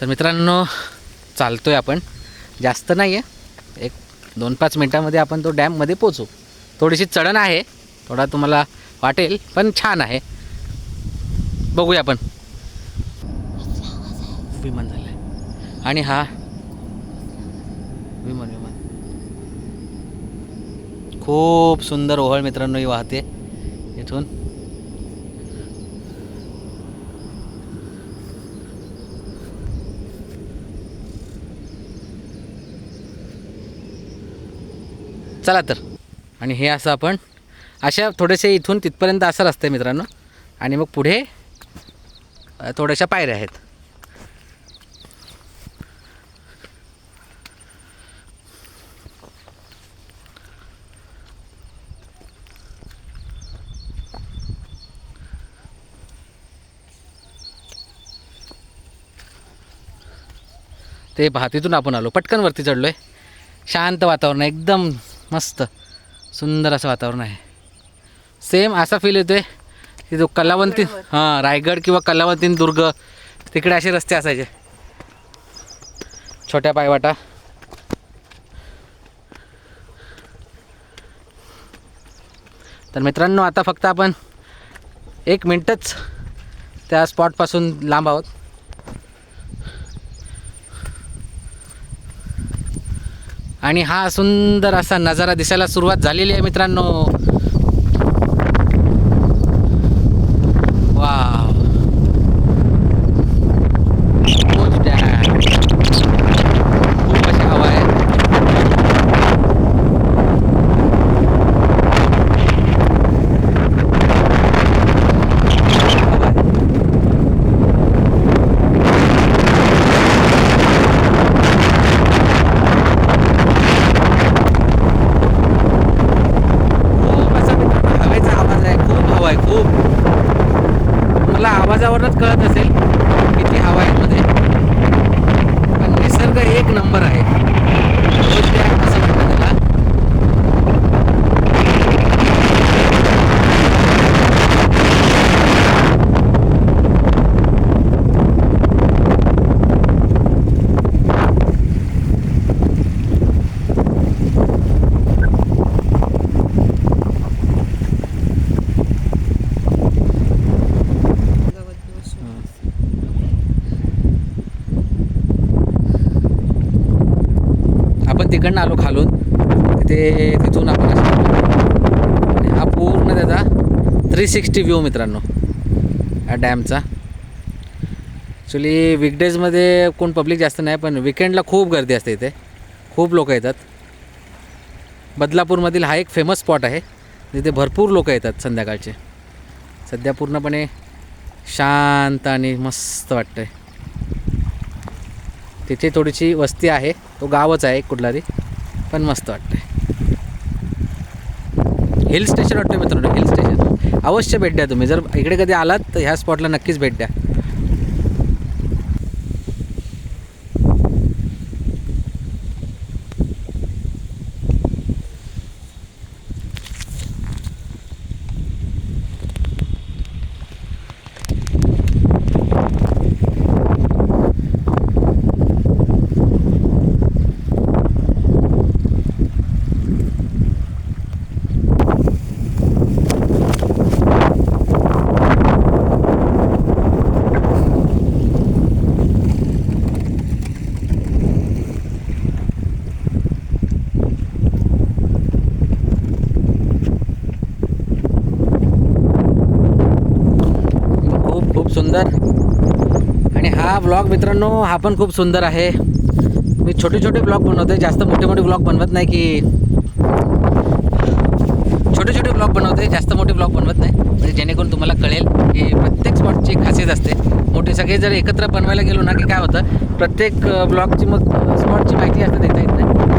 तर मित्रांनो चालतो आहे आपण. जास्त नाही आहे एक दोन पाच मिनटामध्ये आपण तो डॅममध्ये पोचू थोडीशी चढण आहे. थोडा तुम्हाला वाटेल पण छान आहे. बघूया आपण. विमान झालं आहे आणि हा विमान विमान. खूप सुंदर ओहळ मित्रांनो ही वाहते. इथून चला तर. आणि हे असं आपण अशा थोडेसे इथून तिथपर्यंत असं आहे मित्रांनो. आणि मग पुढे थोड्याशा पायऱ्या आहेत. ते भातीतून आपण आलो. पटकन वरती चढलो आहे शांत वातावरण एकदम मस्त. सुंदर असं वातावरण आहे. सेम असा फील येतोय. की जो कलावंती हां रायगड किंवा कलावंतीन दुर्ग. तिकडे असे रस्ते असायचे. छोट्या पायवाटा. तर मित्रांनो आता फक्त आपण एक मिनटच त्या स्पॉटपासून लांब आहोत. आणि हा सुंदर असा नजारा दिसायला सुरुवात झालेली आहे मित्रांनो वाव तोच डॅम. खूप अशी हवा आहे हवा आहे. खूप असा मित्रांनो हवेचा आवाज आहे खूप हवा आहे खूप मला आवाजावरच कळत असेल किती हवा आहे मध्ये. निसर्ग एक नंबर आहे. आपण तिकडनं आलो खालून. तिथे तिथून आपण असं आणि हा पूर्ण त्याचा थ्री सिक्स्टी व्ह्यू मित्रांनो या डॅमचा ॲक्च्युली विकडेजमध्ये कोण पब्लिक जास्त नाही पण विकेंडला खूप गर्दी असते इथे. खूप लोक येतात. बदलापूरमधील हा एक फेमस स्पॉट आहे. जिथे भरपूर लोक येतात संध्याकाळचे. सध्या पूर्णपणे शांत आणि मस्त वाटतं आहे तिथे थोडीशी वस्ती आहे. तो गावच आहे कुठला तरी पण मस्त वाटतं हिल स्टेशन वाटतं मित्रांनो हिल स्टेशन अवश्य भेट द्या तुम्ही. जर इकडे कधी आलात तर ह्या स्पॉटला नक्कीच भेट द्या. खूप सुंदर. आणि हा ब्लॉग मित्रांनो हा पण खूप सुंदर आहे. मी छोटे छोटे ब्लॉग बनवते जास्त मोठे मोठे ब्लॉग बनवत नाही की छोटे छोटे ब्लॉग बनवते जास्त मोठे ब्लॉग बनवत नाही. म्हणजे जेणेकरून तुम्हाला कळेल की प्रत्येक स्पॉटची खासियत असते. मोठे सगळे जर एकत्र बनवायला गेलो ना की काय होतं प्रत्येक ब्लॉगची मग स्पॉटची माहिती असं देता येत नाही.